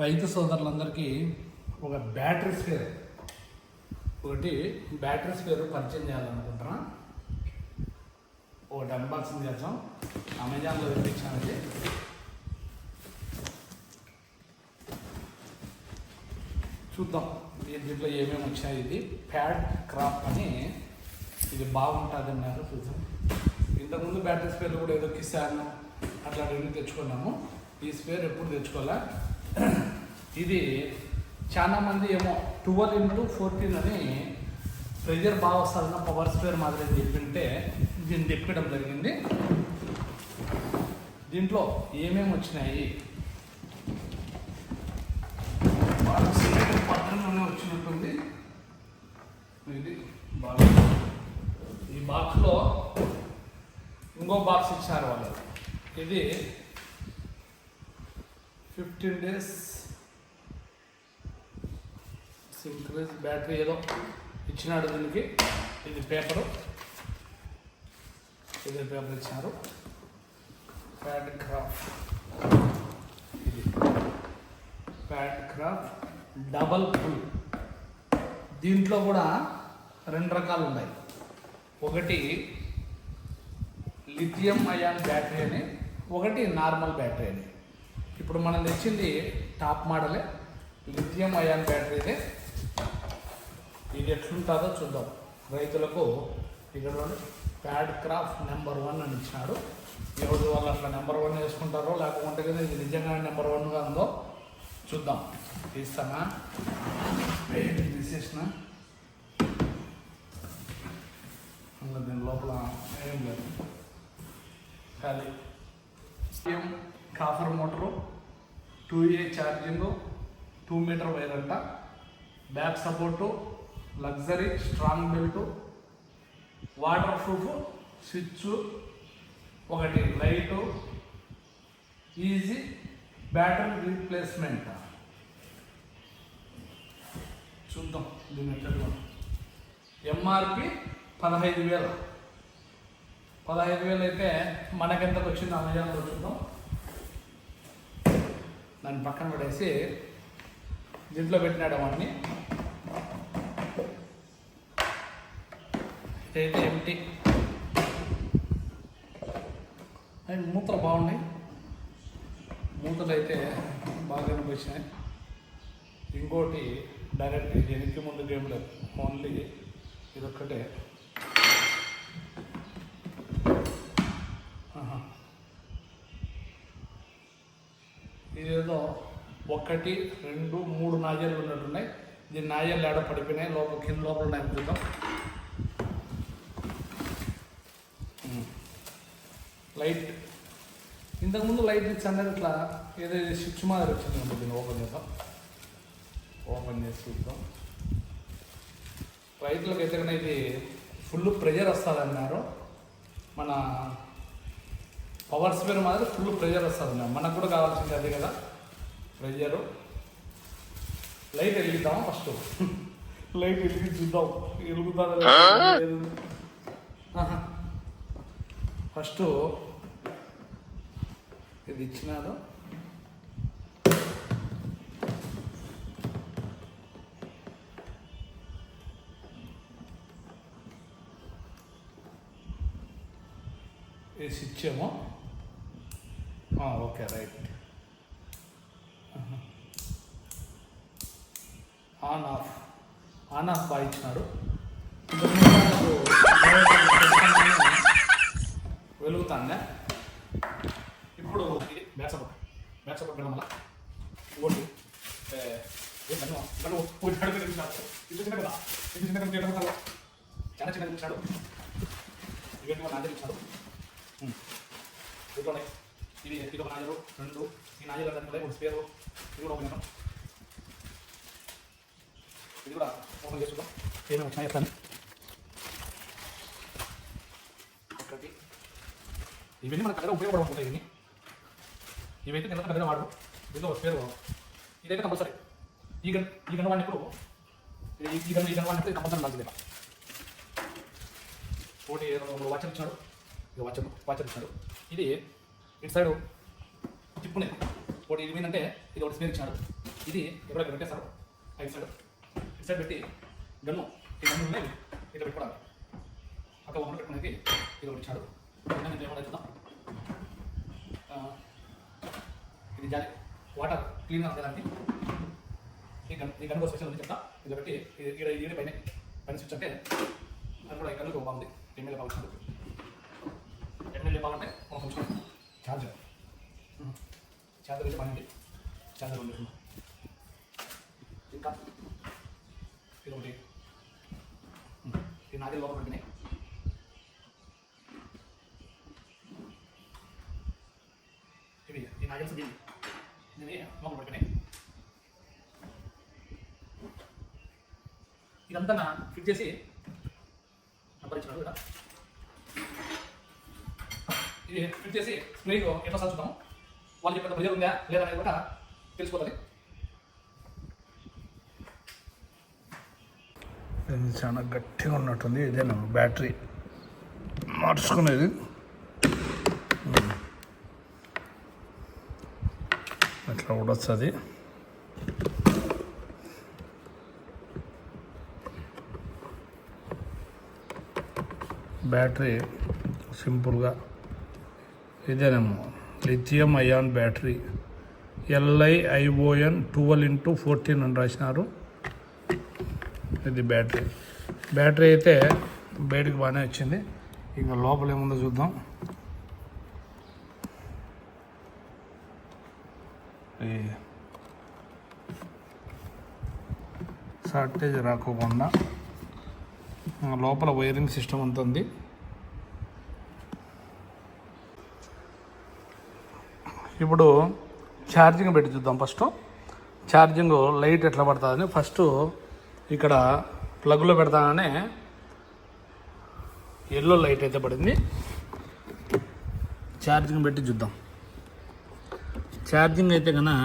రైతు సోదరులందరికీ ఒక బ్యాటరీ స్పేర్. ఒకటి బ్యాటరీ స్పేర్ పరిచయం చేయాలనుకుంటున్నా. ఒకటి అన్బాక్సింగ్ చేద్దాం. అమెజాన్లో తెప్పించాను చూద్దాం దీంట్లో ఏమేమి వచ్చాయి. ఇది ప్యాడ్ క్రాఫ్ట్ అని ఇది బాగుంటుంది అన్నారు చూద్దాం. ఇంతకుముందు బ్యాటరీ స్పేర్లు కూడా ఏదో కిసాను అట్లా రెండు తెచ్చుకున్నాము. ఈ స్పేర్ ఎప్పుడు తెచ్చుకోవాలా? ఇది చాలామంది ఏమో ట్వెల్వ్ ఇంటూ ఫోర్టీన్ అని ప్రెజర్ బాగా వస్తుందన్న పవర్ స్పేర్ మాదిరి చెప్పింటే దీన్ని తెప్పడం జరిగింది. దీంట్లో ఏమేమి వచ్చినాయి? పట్టణంలోనే వచ్చినట్టుంది. ఇది బాక్స్ ఈ బాక్స్లో ఇంకో బాక్స్ ఇచ్చారు వాళ్ళు. ఇది ఫిఫ్టీన్ డేస్. సింక్రైజ్ బ్యాటరీ ఏదో ఇచ్చినాడు దీనికి. ఇది పేపరు. ఇది పేపర్ ఇచ్చినారు. Pad craft. ఇది. Pad craft double full. దీంట్లో కూడా రెండు రకాలు ఉన్నాయి. ఒకటి లిథియం అయాన్ బ్యాటరీ అని ఒకటి నార్మల్ బ్యాటరీ అని. ఇప్పుడు మనం తెచ్చింది టాప్ మోడలే. లిథియం అయాన్ బ్యాటరీదే ఇది. ఎట్లుంటుందో చూద్దాం. రైతులకు ఇక్కడ ప్యాడ్ క్రాఫ్ట్ నెంబర్ వన్ అని ఇచ్చినాడు. ఎవరు వాళ్ళు అట్లా నెంబర్ వన్ వేసుకుంటారో లేకుంటే కదా ఇది నిజంగా నెంబర్ వన్గా ఉందో చూద్దాం. తీస్తానా? తీసేసిన. ఇంకా దీని లోపల ఏం లేదు. ఖాళీ. Copper motor. Two A charging two meter wire అంట. Back support luxury strong belt waterproof switch ఒకటి లైటు ఈజీ బ్యాటరీ రీప్లేస్మెంట్ చూద్దాం దీని ఎట్లా ఎంఆర్పి పదహైదు వేలు. పదహైదు వేలు అయితే మనకెంతకు వచ్చింది అమెజాన్లో చూద్దాం. దాన్ని పక్కన పడేసి దీంట్లో పెట్టినాడు అవన్నీ. ఇదైతే ఎంటీ అండ్ మూతలు బాగున్నాయి. మూతలు అయితే బాగా అనిపించినాయి. ఇంకోటి డైరెక్ట్ ఇది వెనక్కి ముందు గేమ్ లేదు. ఓన్లీ ఇదొక్కటే. ఇదేదో ఒకటి రెండు మూడు నాయలు ఉన్నట్టున్నాయి. దీని నాయలు ఏడ పడిపోయినాయి. లోపల కింద లోపల ఉన్నాయి. చూద్దాం. లైట్. ఇంతకుముందు లైట్ ఇచ్చి ఇట్లా ఏదో స్విచ్ మాదిరి వచ్చింది దీన్ని ఓపెన్ చేద్దాం. ఓపెన్ చేసి చూద్దాం. రైతులకు అయితే ఇది ఫుల్ ప్రెజర్ వస్తుంది అన్నారు మన పవర్ స్పేర్ మాదిరి ఫుల్ ప్రెజర్ వస్తుంది మనకు కూడా కావాల్సింది అదే కదా? ప్రెజరు లైట్ వెలిగిద్దాం ఫస్ట్ లైట్ వెలిగి చూద్దాం. వెలుగుతుందా ఫస్ట్ ఇది ఇచ్చినాడు ఏమో. ఆ, okay right on off on off బాగా ఇచ్చినాడు వెలుగుతాండే వెలుగుతాందా? ఇప్పుడు ఇది బ్యాక్ సపోర్ట్ బ్యాక్ చాలా చిన్నగా ఇచ్చాడు ఇవన్నీ వాళ్ళ ఇచ్చాడు ఇది ఒక నాజలు రెండు ఈ దాంట్లో ఒక స్పేరు ఇది కూడా ఓపెన్ చేద్దాం ఇది కూడా ఓపెన్ చేసుకుందాం ఏమేమి వచ్చినాయి చెప్తాను ఒకటి ఇవన్నీ మనకు దగ్గర ఉపయోగపడవుతాయి ఇవన్నీ ఇవైతే నిన్న దగ్గర వాడు దీంట్లో ఒక పేరు ఇదైతే కంపల్సరీ ఈ గన్ ఈ గన్ వాడినప్పుడు ఈ గన్ ఈ గన్ వాడినప్పుడు కంపల్సరీ మంచిది ఒకటి వాచర్ ఇచ్చాడు ఇది వాచర్ వాచర్ ఇచ్చాడు ఇది ఇటు సైడ్ తిప్పునేది ఒకటి ఇది ఏంటంటే ఇది ఒకటి స్మీర్ ఇచ్చాడు ఇది ఎవరో ఇక్కడ పెట్టేస్తారు ఐదు సైడ్. ఇటు సైడ్ పెట్టి గన్ను ఈ గన్ను ఉన్నాయి ఇట్లా పెట్టుకోవడానికి. అక్కడ ఒకటి పెట్టుకునేది ఇది ఒకటి ఇచ్చాడు నేను ఏమైనా చూద్దాం. ఇది జాలి. వాటర్ క్లీన్ అవ్వడానికి ఈ గన్ ఈ గన్ స్పెషల్ ఉంది చెప్తా. ఇది పెట్టి ఇది ఈడ ఈడ పైన పైన స్విచ్ అంటే అది కూడా ఈ గన్నుకు బాగుంది. ఎమ్మెల్యే బాగుంటుంది ఎమ్మెల్యే బాగుంటే ఒక ఛార్జర్ ఛార్జర్ అయితే పని ఛార్జర్ ఉంది ఇంకా? ఇది ఒకటి. ఇది నాదే నాది లోపల పెట్టినాయి. ఇవి ఈ నాగల్స్ దీన్ని దీన్ని లోపల పెట్టినాయి. ఇదంతా నా ఫిట్ చేసి పరిచినాడు ఇక్కడ ఇది ఫిట్ చేసి స్క్రీన్ ఎన్నోసార్లు సార్ చూద్దాం వాళ్ళు చెప్పిన ప్రెజర్ ఉందా లేదా అనేది కూడా తెలిసిపోతుంది. ఇది చాలా గట్టిగా ఉన్నట్టుంది ఇదేనా బ్యాటరీ? మార్చుకునేది. అట్లా ఉండొచ్చు అది బ్యాటరీ సింపుల్గా ఇదేనేమో lithium ion battery. LI ION twelve into fourteen అని రాసినారు. ఇది బ్యాటరీ. బ్యాటరీ అయితే బయటకు బాగానే వచ్చింది. ఇంకా లోపల ఏముందో చూద్దాం. షార్టేజ్ రాకోకుండా లోపల వైరింగ్ సిస్టమ్ ఉంటుంది ఉంది. ఇప్పుడు ఛార్జింగ్ పెట్టి చూద్దాం ఫస్ట్. ఛార్జింగ్ లైట్ ఎట్లా పడుతుందని ఫస్ట్ ఇక్కడ ప్లగ్లో పెడతానే ఎల్లో లైట్ అయితే పడింది. ఛార్జింగ్ పెట్టి చూద్దాం. ఛార్జింగ్ అయితే కన్నా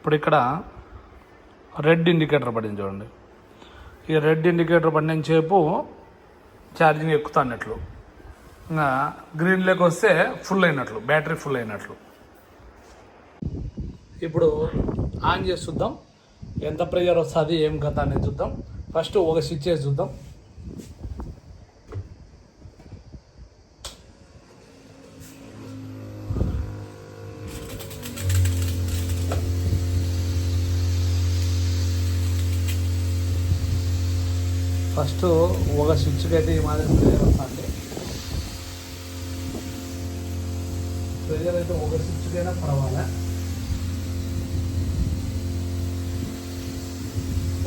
ఇప్పుడు ఇక్కడ రెడ్ ఇండికేటర్ పడింది చూడండి. ఈ రెడ్ ఇండికేటర్ పడిన సేపు ఛార్జింగ్ ఎక్కుతానట్లు ఇంకా గ్రీన్లోకి వస్తే ఫుల్ అయినట్లు బ్యాటరీ ఫుల్ అయినట్లు. ఇప్పుడు ఆన్ చేసి చూద్దాం. ఎంత ప్రెజర్ వస్తుంది ఏం కథ అనేది చూద్దాం. ఫస్ట్ ఒక స్విచ్ చేసి చూద్దాం. ఫస్ట్ ఒక స్విచ్కి అయితే ఈ మాదిరి ప్రెజర్ వస్తుంది ప్రెజర్ అయితే ఒక స్విచ్కైనా పర్వాలే.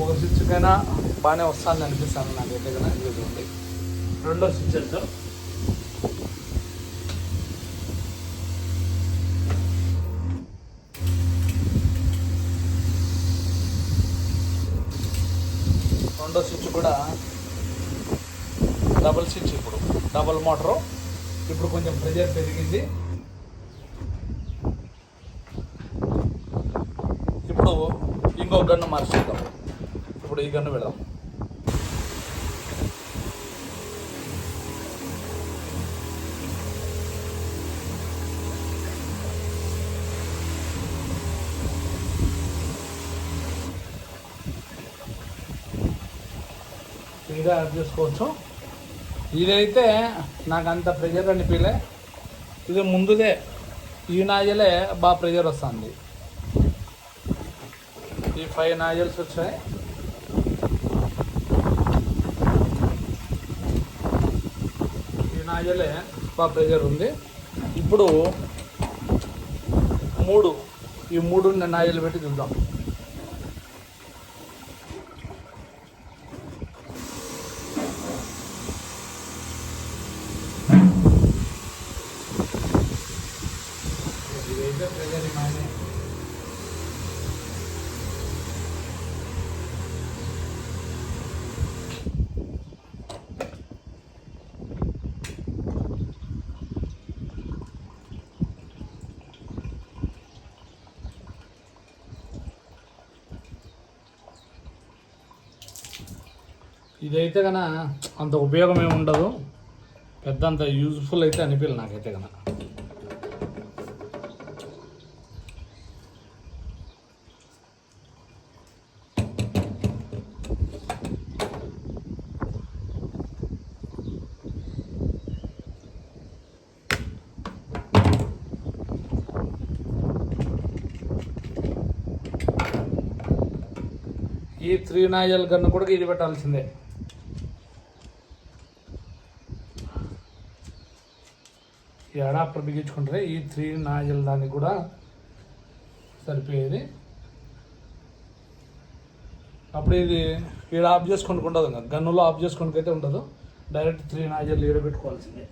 ఒక స్విచ్కైనా బాగానే వస్తుంది అనిపిస్తుంది నాకైతే కదా ఇది చూడండి రెండో స్విచ్ అంటే రెండో స్విచ్ కూడా డబుల్ స్విచ్ ఇప్పుడు. డబుల్ మోటరు ఇప్పుడు కొంచెం ప్రెజర్ పెరిగింది. ఇప్పుడు ఇంకో గన్ను మార్చుకుందాం ఇప్పుడు ఈ గన్ను పెడదాం. ఫ్రీగా యాడ్ చేసుకోవచ్చు ఇదైతే నాకు అంత ప్రెజర్ అనిపించలే ఇది ముందుదే ఈ నాజలే బాగా ప్రెజర్ వస్తుంది. ఈ ఫైవ్ నాజల్స్ వచ్చాయి. ఈ నాజలే బాగా ప్రెజర్ ఉంది. ఇప్పుడు మూడు ఈ మూడు నాజలు పెట్టి చూద్దాం. ఇదైతే కన అంత ఉపయోగం ఏమి ఉండదు. పెద్ద అంత యూజ్ఫుల్ అయితే అనిపించదు నాకైతే కన ఈ త్రీ నాయల్ గన్ను కూడా ఇది పెట్టాల్సిందే. ఈ అడాప్టర్ బిగించుకుంటే ఈ త్రీ నాజల్ దానికి కూడా సరిపోయేది. అప్పుడు ఇది ఈడ ఆఫ్ చేసుకుంటూ ఉండదు ఇంకా. గన్నులో ఆఫ్ చేసుకుంటూ అయితే ఉండదు. డైరెక్ట్ త్రీ నాజల్ ఈడ పెట్టుకోవాల్సిందే.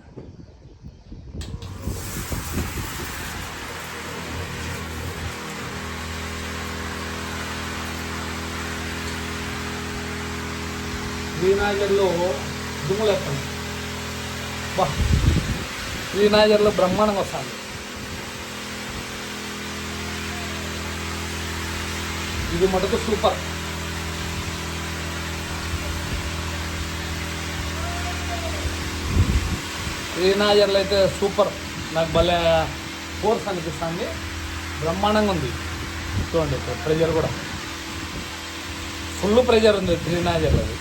త్రీ నాజల్లో దుమ్ములేస్తాను బా. త్రీ బ్రహ్మాండం బ్రహ్మాండంగా వస్తుంది ఇది మటుకు సూపర్. శ్రీనాజర్లో అయితే సూపర్. నాకు భలే ఫోర్స్ అనిపిస్తుంది. బ్రహ్మాండంగా ఉంది. చూడండి ప్రెజర్ కూడా. ఫుల్ ప్రెజర్ ఉంది శ్రీనాజర్ అది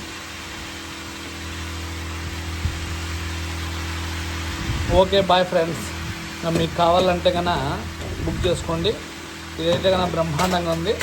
ఓకే బాయ్ ఫ్రెండ్స్. మీకు కావాలంటే కన్నా బుక్ చేసుకోండి. ఇదైతే కన్నా బ్రహ్మాండంగా ఉంది.